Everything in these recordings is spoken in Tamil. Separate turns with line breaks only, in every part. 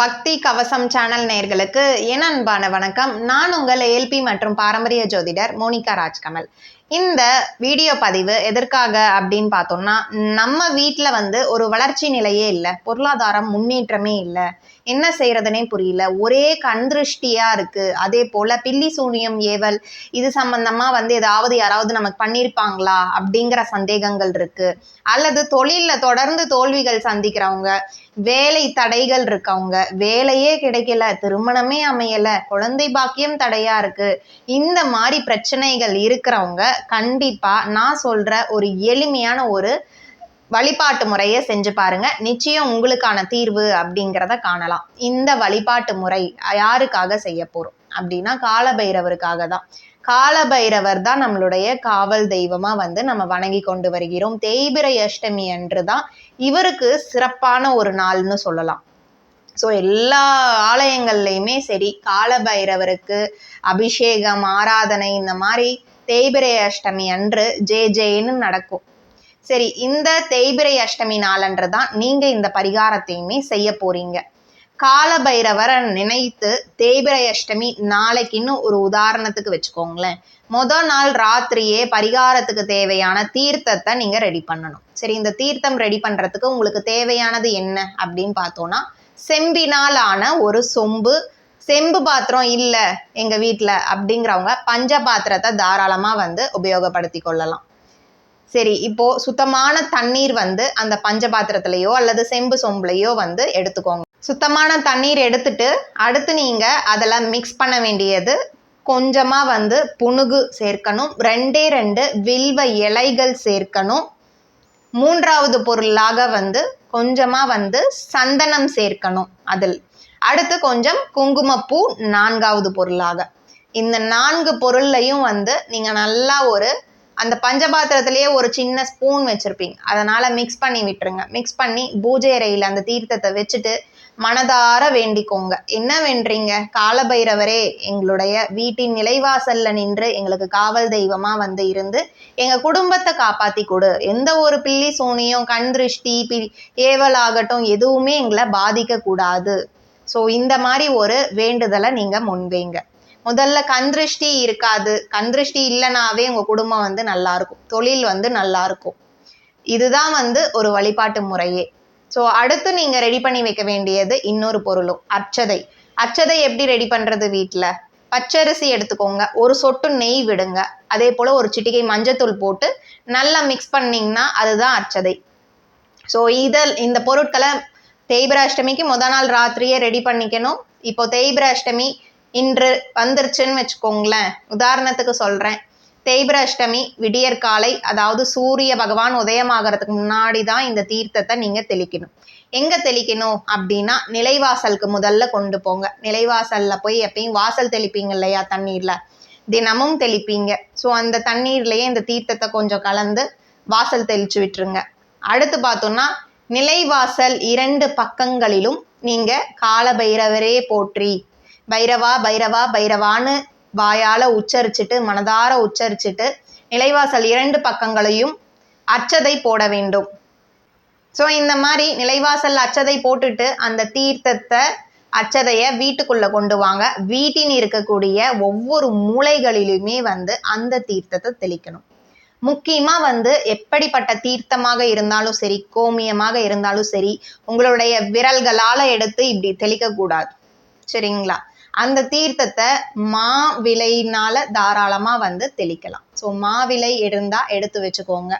பக்தி கவசம் சேனல் நேயர்களுக்கு என் அன்பான வணக்கம். நான் உங்கள் ஏல்பி மற்றும் பாரம்பரிய ஜோதிடர் மோனிகா ராஜ்கமல். இந்த வீடியோ பதிவு எதற்காக அப்படின்னு பார்த்தோம்னா நம்ம வீட்டில் வந்து ஒரு வளர்ச்சி நிலையே இல்லை பொருளாதாரம் முன்னேற்றமே இல்லை என்ன செய்யறதுனே புரியல ஒரே கண் இருக்குது அதே போல் பில்லி சூனியம் ஏவல் இது சம்மந்தமாக வந்து ஏதாவது யாராவது நமக்கு பண்ணியிருப்பாங்களா அப்படிங்கிற சந்தேகங்கள் இருக்குது அல்லது தொழிலில் தொடர்ந்து தோல்விகள் சந்திக்கிறவங்க வேலை தடைகள் இருக்கவங்க வேலையே கிடைக்கல திருமணமே அமையலை குழந்தை பாக்கியம் தடையாக இருக்குது இந்த மாதிரி பிரச்சனைகள் இருக்கிறவங்க கண்டிப்பாக நான் சொல்கிற ஒரு எளிமையான ஒரு வழிபாட்டு முறையை செஞ்சு பாருங்க. நிச்சயம் உங்களுக்கான தீர்வு அப்படிங்கிறத காணலாம். இந்த வழிபாட்டு முறை யாருக்காக செய்ய போகிறோம் அப்படின்னா காலபைரவருக்காக தான். காலபைரவர் தான் நம்மளுடைய காவல் தெய்வமாக வந்து நம்ம வணங்கி கொண்டு வருகிறோம். தேய்பிரை அஷ்டமி அன்று தான் இவருக்கு சிறப்பான ஒரு நாள்னு சொல்லலாம். ஸோ எல்லா ஆலயங்கள்லையுமே சரி காலபைரவருக்கு அபிஷேகம் ஆராதனை இந்த மாதிரி தேய்பிரை அஷ்டமி அன்று ஜே ஜேன்னு நடக்கும். சரி இந்த தேய்பிரை அஷ்டமி நாளன்று தான் நீங்கள் இந்த பரிகாரத்தையுமே செய்ய போறீங்க. காலபைரவரை நினைத்து தேய்பிரை அஷ்டமி நாளைக்குன்னு ஒரு உதாரணத்துக்கு வச்சுக்கோங்களேன். மொதல் நாள் ராத்திரியே பரிகாரத்துக்கு தேவையான தீர்த்தத்தை நீங்க ரெடி பண்ணணும். சரி இந்த தீர்த்தம் ரெடி பண்றதுக்கு உங்களுக்கு தேவையானது என்ன அப்படின்னு பார்த்தோம்னா செம்பினால் ஆன ஒரு சொம்பு செம்பு பாத்திரம் இல்லை எங்கள் வீட்டில் அப்படிங்கிறவங்க பஞ்ச பாத்திரத்தை தாராளமாக வந்து உபயோகப்படுத்தி கொள்ளலாம். சரி இப்போ சுத்தமான தண்ணீர் வந்து அந்த பஞ்ச பாத்திரத்திலையோ அல்லது செம்பு சொம்புலையோ வந்து எடுத்துக்கோங்க. சுத்தமான தண்ணீர் எடுத்துட்டு அடுத்து நீங்க அதில் மிக்ஸ் பண்ண வேண்டியது கொஞ்சமா வந்து புணுகு சேர்க்கணும். ரெண்டே ரெண்டு வில்வ இலைகள் சேர்க்கணும். மூன்றாவது பொருளாக வந்து கொஞ்சமா வந்து சந்தனம் சேர்க்கணும் அதில். அடுத்து கொஞ்சம் குங்குமப்பூ நான்காவது பொருளாக. இந்த நான்கு பொருள்லையும் வந்து நீங்கள் நல்லா ஒரு அந்த பஞ்சபாத்திரத்திலேயே ஒரு சின்ன ஸ்பூன் வச்சுருப்பீங்க. அதனால் மிக்ஸ் பண்ணி விட்டுருங்க. மிக்ஸ் பண்ணி பூஜை அறையில் அந்த தீர்த்தத்தை வச்சுட்டு மனதார வேண்டிக்கோங்க. என்ன வேண்டுறீங்க காலபைரவரே எங்களுடைய வீட்டின் நிலைவாசல்ல நின்று எங்களுக்கு காவல் தெய்வமா வந்து இருந்து எங்க குடும்பத்தை காப்பாத்தி கொடு. எந்த ஒரு பில்லி சோனியும் கண் திருஷ்டி பி ஏவல் ஆகட்டும் எதுவுமே எங்களை பாதிக்க கூடாது ஸோ இந்த மாதிரி ஒரு வேண்டுதலை நீங்க முன்வைங்க. முதல்ல கந்திருஷ்டி இருக்காது. கந்திருஷ்டி இல்லைனாவே உங்க குடும்பம் வந்து நல்லா இருக்கும். தொழில் வந்து நல்லா இருக்கும். இதுதான் வந்து ஒரு வழிபாட்டு முறையே. ஸோ அடுத்து நீங்க ரெடி பண்ணி வைக்க வேண்டியது இன்னொரு பொருளும் அர்ச்சதை. அர்ச்சதை எப்படி ரெடி பண்றது வீட்டில் பச்சரிசி எடுத்துக்கோங்க. ஒரு சொட்டு நெய் விடுங்க. அதே போல ஒரு சிட்டிகை மஞ்சத்தூள் போட்டு நல்லா மிக்ஸ் பண்ணிங்கன்னா அதுதான் அர்ச்சதை. ஸோ இதில் இந்த பொருட்களை தேய்பிர அஷ்டமிக்கு முத நாள் ராத்திரியே ரெடி பண்ணிக்கணும். இப்போ தேய்பிர அஷ்டமி இன்று வந்துருச்சுன்னு வச்சுக்கோங்களேன். உதாரணத்துக்கு சொல்கிறேன் தேய்பிர அஷ்டமி விடியற் காலை அதாவது சூரிய பகவான் உதயமாகறதுக்கு முன்னாடி தான் இந்த தீர்த்தத்தை நீங்கள் தெளிக்கணும். எங்கே தெளிக்கணும் அப்படின்னா நிலைவாசலுக்கு முதல்ல கொண்டு போங்க. நிலைவாசலில் போய் எப்பயும் வாசல் தெளிப்பீங்க இல்லையா தண்ணீரில்? தினமும் தெளிப்பீங்க. ஸோ அந்த தண்ணீர்லேயே இந்த தீர்த்தத்தை கொஞ்சம் கலந்து வாசல் தெளிச்சு விட்டுருங்க. அடுத்து பார்த்தோன்னா நிலைவாசல் இரண்டு பக்கங்களிலும் நீங்கள் காலபைரவரே போற்றி. பைரவா பைரவா பைரவான்னு வாயால் உச்சரிச்சுட்டு மனதார உச்சரிச்சுட்டு நிலைவாசல் இரண்டு பக்கங்களையும் அச்சதை போட வேண்டும். ஸோ இந்த மாதிரி நிலைவாசல் அச்சதை போட்டுட்டு அந்த தீர்த்தத்தை அச்சதையை வீட்டுக்குள்ள கொண்டு வாங்க. வீட்டின் இருக்கக்கூடிய ஒவ்வொரு மூளைகளிலுமே வந்து அந்த தீர்த்தத்தை தெளிக்கணும். முக்கியமாக வந்து எப்படிப்பட்ட தீர்த்தமாக இருந்தாலும் சரி கோமியமாக இருந்தாலும் சரி உங்களுடைய விரல்களால் எடுத்து இப்படி தெளிக்கக்கூடாது சரிங்களா? அந்த தீர்த்தத்தை மா விலையினால தாராளமாக வந்து தெளிக்கலாம். ஸோ மாவிலை இருந்தால் எடுத்து வச்சுக்கோங்க.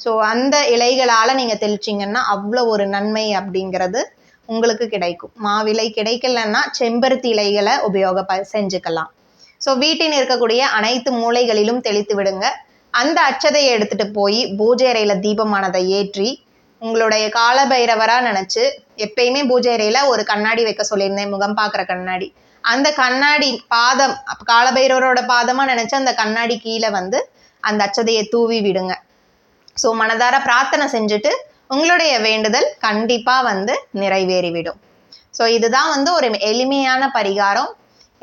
ஸோ அந்த இலைகளால் நீங்கள் தெளிச்சிங்கன்னா அவ்வளோ ஒரு நன்மை அப்படிங்கிறது உங்களுக்கு கிடைக்கும். மாவிலை கிடைக்கலன்னா செம்பருத்தி இலைகளை உபயோக செஞ்சுக்கலாம். ஸோ வீட்டின் இருக்கக்கூடிய அனைத்து மூலைகளிலும் தெளித்து விடுங்க. அந்த அச்சதையை எடுத்துட்டு போய் பூஜை அறையில் தீபமானதை ஏற்றி உங்களுடைய காலபைரவராக நினச்சி எப்பயுமே பூஜை அறையில் ஒரு கண்ணாடி வைக்க சொல்லியிருந்தேன் முகம் பார்க்குற கண்ணாடி. அந்த கண்ணாடி பாதம் காலபைரவரோட பாதமாக நினச்சி அந்த கண்ணாடி கீழே வந்து அந்த அச்சதையை தூவி விடுங்க. ஸோ மனதார பிரார்த்தனை செஞ்சுட்டு உங்களுடைய வேண்டுதல் கண்டிப்பாக வந்து நிறைவேறிவிடும். ஸோ இதுதான் வந்து ஒரு எளிமையான பரிகாரம்.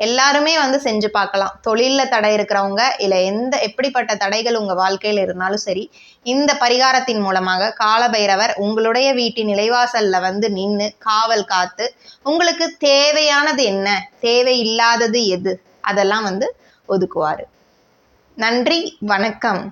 எல்லாருமே வந்து செஞ்சு பார்க்கலாம். தொழிலில் தடை இருக்கிறவங்க இல்லை எந்த எப்படிப்பட்ட தடைகள் உங்கள் வாழ்க்கையில் இருந்தாலும் சரி இந்த பரிகாரத்தின் மூலமாக காலபைரவர் உங்களுடைய வீட்டின் நிலைவாசலில் வந்து நின்று காவல் காத்து உங்களுக்கு தேவையானது என்ன தேவையில்லாதது எது அதெல்லாம் வந்து ஒதுக்குவார். நன்றி வணக்கம்.